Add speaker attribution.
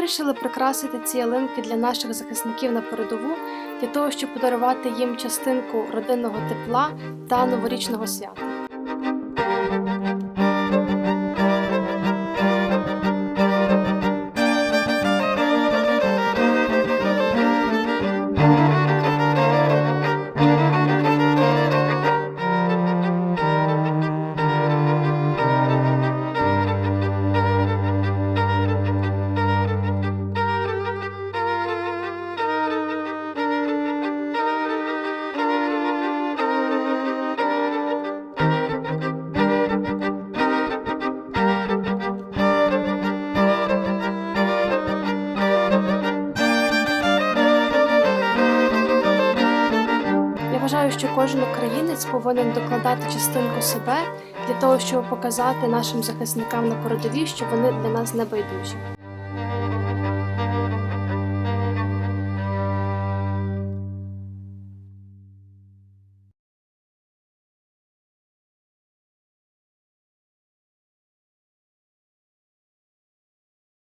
Speaker 1: вирішили прикрасити ці ялинки для наших захисників на передову, для того, щоб подарувати їм частинку родинного тепла та новорічного свята. Вважаю, що кожен українець повинен докладати частинку себе для того, щоб показати нашим захисникам на передовій, що вони для нас не байдужі.